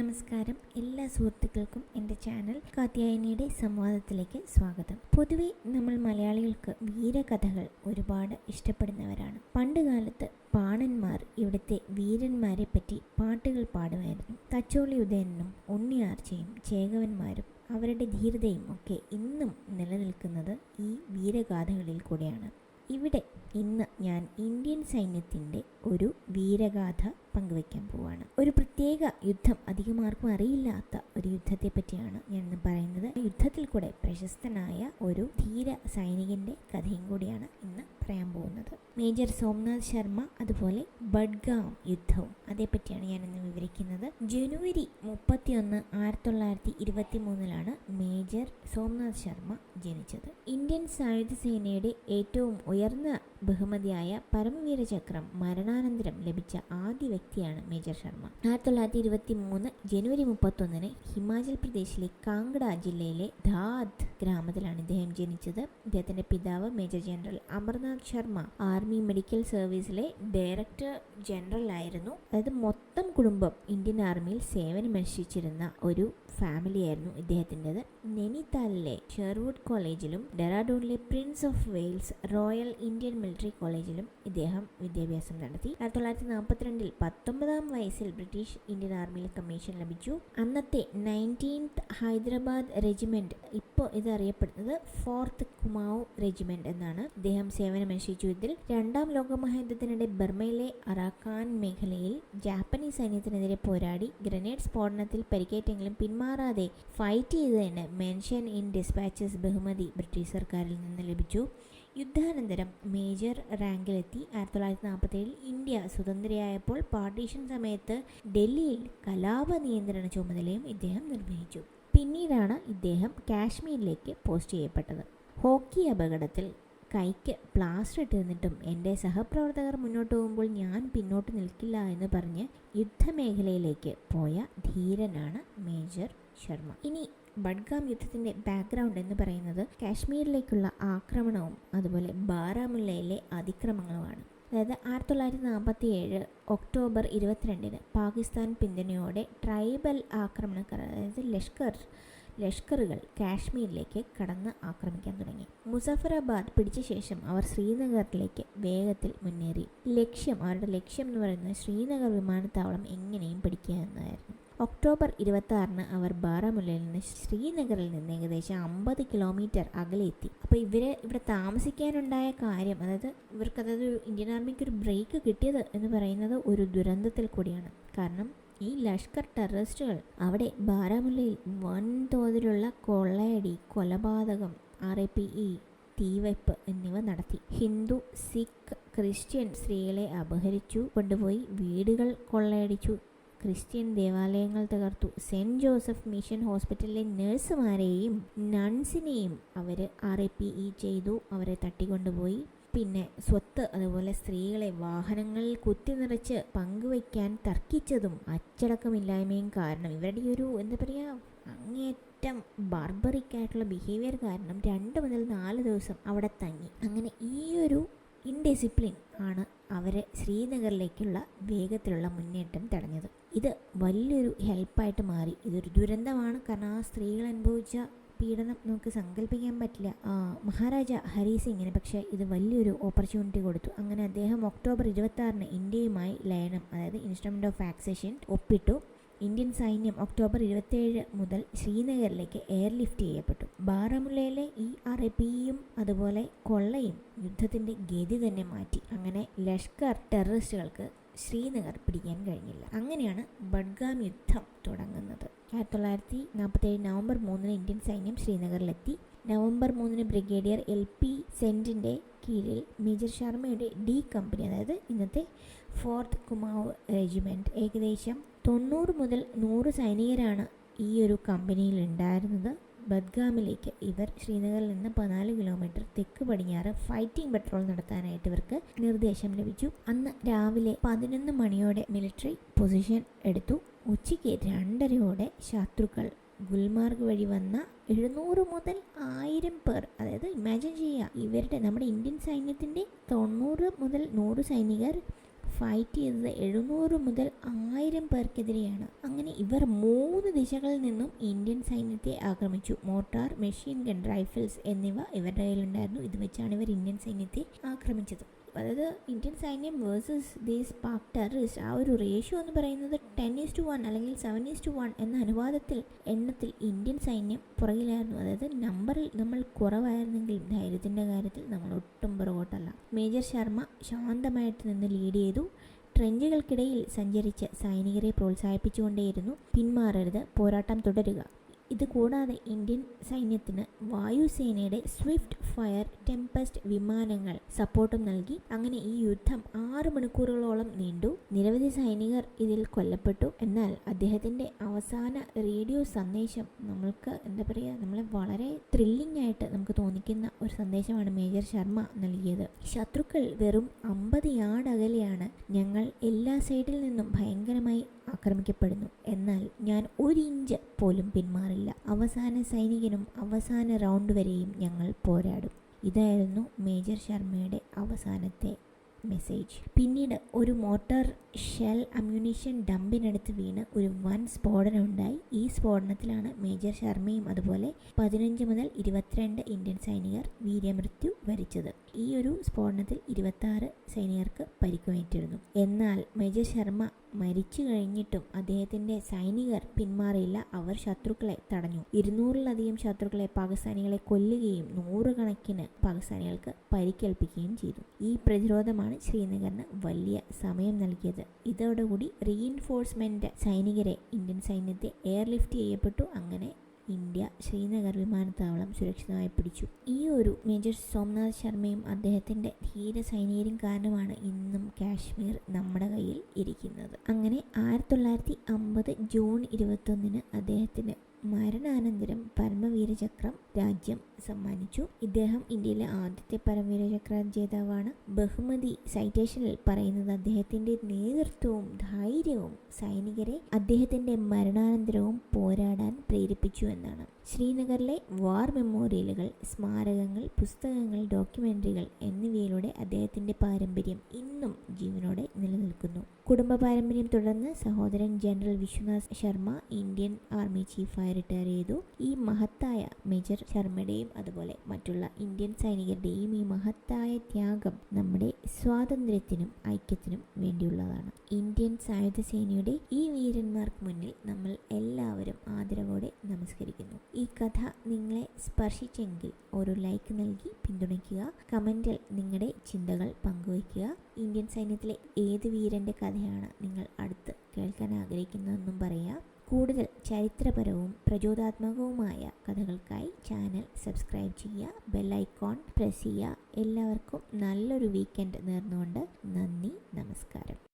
നമസ്കാരം. എല്ലാ സുഹൃത്തുക്കൾക്കും എന്റെ ചാനൽ കാത്യായനിയുടെ സംവാദത്തിലേക്ക് സ്വാഗതം. പൊതുവെ നമ്മൾ മലയാളികൾക്ക് വീരകഥകൾ ഒരുപാട് ഇഷ്ടപ്പെടുന്നവരാണ്. പണ്ട് കാലത്ത് പാണന്മാർ ഇവിടുത്തെ വീരന്മാരെ പറ്റി പാട്ടുകൾ പാടുമായിരുന്നു. തച്ചോളി ഉദയനും ഉണ്ണിയാർച്ചയും ചേകവന്മാരും അവരുടെ ധീരതയും ഒക്കെ ഇന്നും നിലനിൽക്കുന്നത് ഈ വീരഗാഥകളിൽ കൂടെയാണ്. ഇവിടെ ഇന്ന് ഞാൻ ഇന്ത്യൻ സൈന്യത്തിന്റെ ഒരു വീരഗാഥ പങ്കുവയ്ക്കാൻ പോവാണ്. ഒരു പ്രത്യേക യുദ്ധം അധികമാർക്കും അറിയില്ലാത്ത ഒരു യുദ്ധത്തെ പറ്റിയാണ് ഞാൻ ഇന്ന് പറയുന്നത്. യുദ്ധത്തിൽ കൂടെ പ്രശസ്തനായ ഒരു ധീര സൈനികന്റെ കഥയും കൂടിയാണ് ഇന്ന് പറയാൻ പോകുന്നത്. മേജർ സോംനാഥ് ശർമ്മ അതുപോലെ ബഡ്ഗാം യുദ്ധവും അതേപ്പറ്റിയാണ് ഞാൻ ഇന്ന് വിവരിക്കുന്നത്. ജനുവരി മുപ്പത്തിയൊന്ന് ആയിരത്തി തൊള്ളായിരത്തി ഇരുപത്തി മൂന്നിലാണ് മേജർ സോംനാഥ് ശർമ്മ ജനിച്ചത്. ഇന്ത്യൻ സായുധ സേനയുടെ ഏറ്റവും ഉയർന്ന ബഹുമതിയായ പരമവീര ചക്രം മരണാനന്തരം ലഭിച്ച ആദ്യ വ്യക്തിയാണ് മേജർ ശർമ്മ. ആയിരത്തി തൊള്ളായിരത്തി ഇരുപത്തി മൂന്ന് ജനുവരി മുപ്പത്തൊന്നിന് ഹിമാചൽ പ്രദേശിലെ കാംഗ്ഡ ജില്ലയിലെ ധാദ് ഗ്രാമത്തിലാണ് ഇദ്ദേഹം ജനിച്ചത്. ഇദ്ദേഹത്തിന്റെ പിതാവ് major general Amarnath Sharma army medical സർവീസിലെ director general ആയിരുന്നു. അതായത് മൊത്തം കുടുംബം ഇന്ത്യൻ ആർമിയിൽ സേവനമനുഷ്ഠിച്ചിരുന്ന ഒരു ഫാമിലി ആയിരുന്നു ഇദ്ദേഹത്തിന്റെത്. നൈനിതാലിലെ ഷെർവുഡ് കോളേജിലും ഡെറാഡൂണിലെ prince of Wales royal Indian military കോളേജിലും ഇദ്ദേഹം വിദ്യാഭ്യാസം നടത്തി. ആയിരത്തി തൊള്ളായിരത്തി നാൽപ്പത്തിരണ്ടിൽ പത്തൊമ്പതാം വയസ്സിൽ ബ്രിട്ടീഷ് ഇന്ത്യൻ ആർമിയിൽ കമ്മീഷൻ ലഭിച്ചു. അന്നത്തെ നയന്റീൻത്ത് ഹൈദരാബാദ് റെജിമെന്റ് ഇപ്പോൾ ഇത് അറിയപ്പെടുന്നത് ഫോർത്ത് കുമാവ് റെജിമെന്റ് എന്നാണ് ഇദ്ദേഹം സേവനമനുഷ്ഠിച്ചു. ഇതിൽ രണ്ടാം ലോകമഹായുദ്ധത്തിനിടെ ബർമയിലെ അറാക്കാൻ മേഖലയിൽ ജാപ്പനീസ് സൈന്യത്തിനെതിരെ പോരാടി ഗ്രനേഡ് സ്ഫോടനത്തിൽ പരിക്കേറ്റെങ്കിലും പിന്മാറാതെ ഫൈറ്റ് ചെയ്തതിന് മെൻഷൻ ഇൻ ഡിസ്പാച്ചസ് ബഹുമതി ബ്രിട്ടീഷ് സർക്കാരിൽ നിന്ന് ലഭിച്ചു. യുദ്ധാനന്തരം മേജർ റാങ്കിലെത്തി. ആയിരത്തി തൊള്ളായിരത്തി നാൽപ്പത്തേഴിൽ ഇന്ത്യ സ്വതന്ത്രയായപ്പോൾ പാർട്ടീഷൻ സമയത്ത് ഡൽഹിയിൽ കലാപ നിയന്ത്രണ ചുമതലയും ഇദ്ദേഹം നിർവഹിച്ചു. പിന്നീടാണ് ഇദ്ദേഹം കാശ്മീരിലേക്ക് പോസ്റ്റ് ചെയ്യപ്പെട്ടത്. ഹോക്കി അപകടത്തിൽ കൈക്ക് പ്ലാസ്റ്റർ ഇട്ട് നിന്നിട്ടും എന്റെ സഹപ്രവർത്തകർ മുന്നോട്ട് പോകുമ്പോൾ ഞാൻ പിന്നോട്ട് നിൽക്കില്ല എന്ന് പറഞ്ഞ് യുദ്ധമേഖലയിലേക്ക് പോയ ധീരനാണ് മേജർ ശർമ്മ. ഇനി ബഡ്ഗാം യുദ്ധത്തിന്റെ ബാക്ക്ഗ്രൗണ്ട് എന്ന് പറയുന്നത് കാശ്മീരിലേക്കുള്ള ആക്രമണവും അതുപോലെ ബാരാമുല്ലയിലെ അതിക്രമങ്ങളുമാണ്. അതായത് ആയിരത്തി തൊള്ളായിരത്തി നാൽപ്പത്തി ഏഴ് ഒക്ടോബർ ഇരുപത്തിരണ്ടിന് പാകിസ്ഥാൻ പിന്തുണയോടെ ട്രൈബൽ ആക്രമണക്കാർ അതായത് ലഷ്കർ ലഷ്കറുകൾ കാശ്മീരിലേക്ക് കടന്ന് ആക്രമിക്കാൻ തുടങ്ങി. മുസഫറാബാദ് പിടിച്ച ശേഷം അവർ ശ്രീനഗറിലേക്ക് വേഗത്തിൽ മുന്നേറി. ലക്ഷ്യം അവരുടെ ലക്ഷ്യം എന്ന് പറയുന്നത് ശ്രീനഗർ വിമാനത്താവളം എങ്ങനെയും പിടിക്കുക എന്നതായിരുന്നു ഒക്ടോബർ ഇരുപത്തി ആറിന് അവർ ബാറാമുല്ലയിൽ നിന്ന് ശ്രീനഗറിൽ നിന്ന് ഏകദേശം അമ്പത് കിലോമീറ്റർ അകലെ എത്തി അപ്പോൾ ഇവർ ഇവിടെ താമസിക്കാനുണ്ടായ കാര്യം അതായത് ഇവർക്ക് അതായത് ഇന്ത്യൻ ആർമിക്ക് ഒരു ബ്രേക്ക് കിട്ടിയത് എന്ന് പറയുന്നത് ഒരു ദുരന്തത്തിൽ കൂടിയാണ്. കാരണം ഈ ലഷ്കർ ടെററിസ്റ്റുകൾ അവിടെ ബാരാമുല്ലയിൽ വൻതോതിലുള്ള കൊള്ളയടി കൊലപാതകം ആർ എ പി ഇ തീവയ്പ് എന്നിവ നടത്തി. ഹിന്ദു സിഖ് ക്രിസ്ത്യൻ സ്ത്രീകളെ അപഹരിച്ചു കൊണ്ടുപോയി വീടുകൾ കൊള്ളയടിച്ചു. ക്രിസ്ത്യൻ ദേവാലയങ്ങൾ തകർത്തു. സെന്റ് ജോസഫ് മിഷൻ ഹോസ്പിറ്റലിലെ നഴ്സുമാരെയും നൺസിനെയും അവർ ആർ എ പി ഇ ചെയ്തു. അവരെ തട്ടിക്കൊണ്ടുപോയി. പിന്നെ സ്വത്ത് അതുപോലെ സ്ത്രീകളെ വാഹനങ്ങളിൽ കുത്തി നിറച്ച് പങ്കുവയ്ക്കാൻ തർക്കിച്ചതും അച്ചടക്കമില്ലായ്മയും കാരണം ഇവരുടെ ഒരു എന്താ പറയുക അങ്ങേറ്റം ബാർബറിക് ആയിട്ടുള്ള ബിഹേവിയർ കാരണം രണ്ട് മുതൽ നാല് ദിവസം അവിടെ തങ്ങി. അങ്ങനെ ഈ ഒരു ഇൻഡിസിപ്ലിൻ ആണ് അവരെ ശ്രീനഗറിലേക്കുള്ള വേഗത്തിലുള്ള മുന്നേറ്റം തടഞ്ഞത്. ഇത് വലിയൊരു ഹെൽപ്പായിട്ട് മാറി. ഇതൊരു ദുരന്തമാണ്. കാരണം ആ സ്ത്രീകൾ അനുഭവിച്ച പീഡനം നമുക്ക് സങ്കല്പിക്കാൻ പറ്റില്ല. മഹാരാജ ഹരി സിംഗിന് പക്ഷേ ഇത് വലിയൊരു ഓപ്പർച്യൂണിറ്റി കൊടുത്തു. അങ്ങനെ അദ്ദേഹം ഒക്ടോബർ ഇരുപത്തി ഇന്ത്യയുമായി ലയനം അതായത് ഇൻസ്ട്രുമെന്റ് ഓഫ് ആക്സേഷൻ ഒപ്പിട്ടു. ഇന്ത്യൻ സൈന്യം ഒക്ടോബർ ഇരുപത്തേഴ് മുതൽ ശ്രീനഗറിലേക്ക് എയർലിഫ്റ്റ് ചെയ്യപ്പെട്ടു. ബാറമുള്ളയിലെ ഈ ആർ എ പിയും അതുപോലെ കൊള്ളയും യുദ്ധത്തിന്റെ ഗതി തന്നെ മാറ്റി. അങ്ങനെ ലഷ്കർ ടെററിസ്റ്റുകൾക്ക് ശ്രീനഗർ പിടിക്കാൻ കഴിഞ്ഞില്ല. അങ്ങനെയാണ് ബഡ്ഗാം യുദ്ധം തുടങ്ങുന്നത്. ആയിരത്തി തൊള്ളായിരത്തി നാൽപ്പത്തേഴ് നവംബർ മൂന്നിന് ഇന്ത്യൻ സൈന്യം ശ്രീനഗറിലെത്തി. നവംബർ മൂന്നിന് ബ്രിഗേഡിയർ എൽ പി സെന്റിന്റെ കീഴിൽ മേജർ ശർമ്മയുടെ ഡി കമ്പനി അതായത് ഇന്നത്തെ ഫോർത്ത് കുമാവ് റെജിമെന്റ് ഏകദേശം തൊണ്ണൂറ് മുതൽ നൂറ് സൈനികരാണ് ഈ ഒരു കമ്പനിയിൽ ഉണ്ടായിരുന്നത്. ബദ്ഗാമിലേക്ക് ഇവർ ശ്രീനഗറിൽ നിന്ന് പതിനാല് കിലോമീറ്റർ തെക്ക് പടിഞ്ഞാറ് ഫൈറ്റിംഗ് പെട്രോൾ നടത്താനായിട്ട് ഇവർക്ക് നിർദ്ദേശം ലഭിച്ചു. അന്ന് രാവിലെ പതിനൊന്ന് മണിയോടെ മിലിറ്ററി പൊസിഷൻ എടുത്തു. ഉച്ചയ്ക്ക് രണ്ടരയോടെ ശത്രുക്കൾ ഗുൽമാർഗ് വഴി വന്ന എഴുന്നൂറ് മുതൽ ആയിരം പേർ അതായത് ഇമാജിൻ ചെയ്യുക ഇവരുടെ നമ്മുടെ ഇന്ത്യൻ സൈന്യത്തിന്റെ തൊണ്ണൂറ് മുതൽ നൂറ് സൈനികർ ഫൈറ്റ് ചെയ്തത് എഴുന്നൂറ് മുതൽ ആയിരം പേർക്കെതിരെയാണ്. അങ്ങനെ ഇവർ മൂന്ന് ദിശകളിൽ നിന്നും ഇന്ത്യൻ സൈന്യത്തെ ആക്രമിച്ചു. മോട്ടാർ മെഷീൻ ഗൺ റൈഫിൾസ് എന്നിവ ഇവരുടെ കയ്യിലുണ്ടായിരുന്നു. ഇത് വെച്ചാണ് ഇവർ ഇന്ത്യൻ സൈന്യത്തെ ആക്രമിച്ചത്. അതായത് ഇന്ത്യൻ സൈന്യം വേഴ്സസ് ദീസ് പാക് ടെററിസ്റ്റ് ആ ഒരു റേഷ്യോ എന്ന് പറയുന്നത് ടെൻ ഈസ് ടു വൺ അല്ലെങ്കിൽ സെവൻ ഈസ് ടു വൺ എന്ന അനുപാതത്തിൽ എണ്ണത്തിൽ ഇന്ത്യൻ സൈന്യം പുറകിലായിരുന്നു. അതായത് നമ്പറിൽ നമ്മൾ കുറവായിരുന്നെങ്കിലും ധൈര്യത്തിന്റെ കാര്യത്തിൽ നമ്മൾ ഒട്ടും പുറകോട്ടല്ല. മേജർ ശർമ്മ ശാന്തമായിട്ട് നിന്ന് ലീഡ് ചെയ്തു. ട്രെഞ്ചുകൾക്കിടയിൽ സഞ്ചരിച്ച് സൈനികരെ പ്രോത്സാഹിപ്പിച്ചുകൊണ്ടേയിരുന്നു. പിന്മാറരുത് പോരാട്ടം തുടരുക. ഇത് കൂടാതെ ഇന്ത്യൻ സൈന്യത്തിന് വായുസേനയുടെ സ്വിഫ്റ്റ് ഫയർ ടെമ്പസ്റ്റ് വിമാനങ്ങൾ സപ്പോർട്ടും നൽകി. അങ്ങനെ ഈ യുദ്ധം ആറ് മണിക്കൂറുകളോളം നീണ്ടു. നിരവധി സൈനികർ ഇതിൽ കൊല്ലപ്പെട്ടു. എന്നാൽ അദ്ദേഹത്തിന്റെ അവസാന റേഡിയോ സന്ദേശം നമ്മൾക്ക് എന്താ പറയുക നമ്മളെ വളരെ ത്രില്ലിംഗ് ആയിട്ട് നമുക്ക് തോന്നിക്കുന്ന ഒരു സന്ദേശമാണ് മേജർ ശർമ്മ നൽകിയത്. ശത്രുക്കൾ വെറും അമ്പത് യാർഡ് അകലെയാണ് ഞങ്ങൾ എല്ലാ സൈഡിൽ നിന്നും ഭയങ്കരമായി ആക്രമിക്കപ്പെടുന്നു. എന്നാൽ ഞാൻ ഒരു ഇഞ്ച് പോലും പിന്മാറില്ല. അവസാന സൈനികനും അവസാന റൗണ്ട് വരെയും ഞങ്ങൾ പോരാടും. ഇതായിരുന്നു മേജർ ശർമ്മയുടെ അവസാനത്തെ മെസ്സേജ്. പിന്നീട് ഒരു മോട്ടോർ ഷെൽ അമ്യൂണിഷൻ ഡമ്പിനടുത്ത് വീണ് ഒരു വൻ സ്ഫോടനം ഉണ്ടായി ഈ സ്ഫോടനത്തിലാണ് മേജർ ശർമ്മയും അതുപോലെ പതിനഞ്ച് മുതൽ ഇരുപത്തിരണ്ട് ഇന്ത്യൻ സൈനികർ വീര്യമൃത്യു വരിച്ചത്. ഈ ഒരു സ്ഫോടനത്തിൽ ഇരുപത്തി സൈനികർക്ക് പരിക്കുമേറ്റിരുന്നു എന്നാൽ മേജർ ശർമ്മ മരിച്ചു കഴിഞ്ഞിട്ടും അദ്ദേഹത്തിന്റെ സൈനികർ പിന്മാറിയില്ല. അവർ ശത്രുക്കളെ തടഞ്ഞു. ഇരുന്നൂറിലധികം ശത്രുക്കളെ പാകിസ്ഥാനികളെ കൊല്ലുകയും നൂറുകണക്കിന് പാകിസ്ഥാനികൾക്ക് പരിക്കേൽപ്പിക്കുകയും ചെയ്തു. ഈ പ്രതിരോധമാണ് ശ്രീനഗറിന് വലിയ സമയം നൽകിയത്. ഇതോടുകൂടി റീഇൻഫോഴ്സ്മെന്റ് സൈനികരെ ഇന്ത്യൻ സൈന്യത്തെ എയർലിഫ്റ്റ് ചെയ്യപ്പെട്ടു. അങ്ങനെ ഇന്ത്യ ശ്രീനഗർ വിമാനത്താവളം സുരക്ഷിതമായി പിടിച്ചു. ഈ ഒരു മേജർ സോംനാഥ് ശർമ്മയും അദ്ദേഹത്തിന്റെ ധീര സൈനികരും കാരണമാണ് ഇന്നും കാശ്മീർ നമ്മുടെ കയ്യിൽ ഇരിക്കുന്നത്. അങ്ങനെ ആയിരത്തി തൊള്ളായിരത്തി അമ്പത് ജൂൺ ഇരുപത്തൊന്നിന് അദ്ദേഹത്തിന് മരണാനന്തരം പരമവീരചക്രം രാജ്യം സമ്മാനിച്ചു. ഇദ്ദേഹം ഇന്ത്യയിലെ ആദ്യത്തെ പരമവീരചക്ര ജേതാവാണ്. ബഹുമതി സൈറ്റേഷനിൽ പറയുന്നത് അദ്ദേഹത്തിന്റെ നേതൃത്വവും ധൈര്യവും സൈനികരെ അദ്ദേഹത്തിന്റെ മരണാനന്തരവും പോരാടാൻ പ്രേരിപ്പിച്ചു എന്നാണ്. ശ്രീനഗറിലെ വാർ മെമ്മോറിയലുകൾ സ്മാരകങ്ങൾ പുസ്തകങ്ങൾ ഡോക്യുമെന്ററികൾ എന്നിവയിലൂടെ അദ്ദേഹത്തിന്റെ പാരമ്പര്യം ഇന്നും ജീവനോടെ നിലനിൽക്കുന്നു. കുടുംബ പാരമ്പര്യം തുടർന്ന് സഹോദരൻ general Vishwanath Sharma Indian army ചീഫായി retire ചെയ്തു. ഈ മഹത്തായ മേജർ ശർമ്മയുടെയും അതുപോലെ മറ്റുള്ള ഇന്ത്യൻ സൈനികരുടെയും ഈ മഹത്തായ ത്യാഗം നമ്മുടെ സ്വാതന്ത്ര്യത്തിനും ഐക്യത്തിനും വേണ്ടിയുള്ളതാണ്. ഇന്ത്യൻ സായുധ സേനയുടെ ഈ വീരന്മാർക്ക് മുന്നിൽ നമ്മൾ എല്ലാവരും ആദരവോടെ നമസ്കരിക്കുന്നു. ഈ കഥ നിങ്ങളെ സ്പർശിച്ചെങ്കിൽ ഒരു ലൈക്ക് നൽകി പിന്തുണയ്ക്കുക. കമന്റിൽ നിങ്ങളുടെ ചിന്തകൾ പങ്കുവയ്ക്കുക. ഇന്ത്യൻ സൈന്യത്തിലെ ഏത് വീരന്റെ കഥയാണ് നിങ്ങൾ അടുത്ത് കേൾക്കാൻ ആഗ്രഹിക്കുന്നതെന്നും പറയാം. കൂടുതൽ ചരിത്രപരവും പ്രചോദാത്മകവുമായ കഥകൾക്കായി ചാനൽ സബ്സ്ക്രൈബ് ചെയ്യുക ബെല്ലൈക്കോൺ പ്രസ് ചെയ്യുക. എല്ലാവർക്കും നല്ലൊരു വീക്കെൻഡ് നേർന്നുകൊണ്ട് നന്ദി നമസ്കാരം.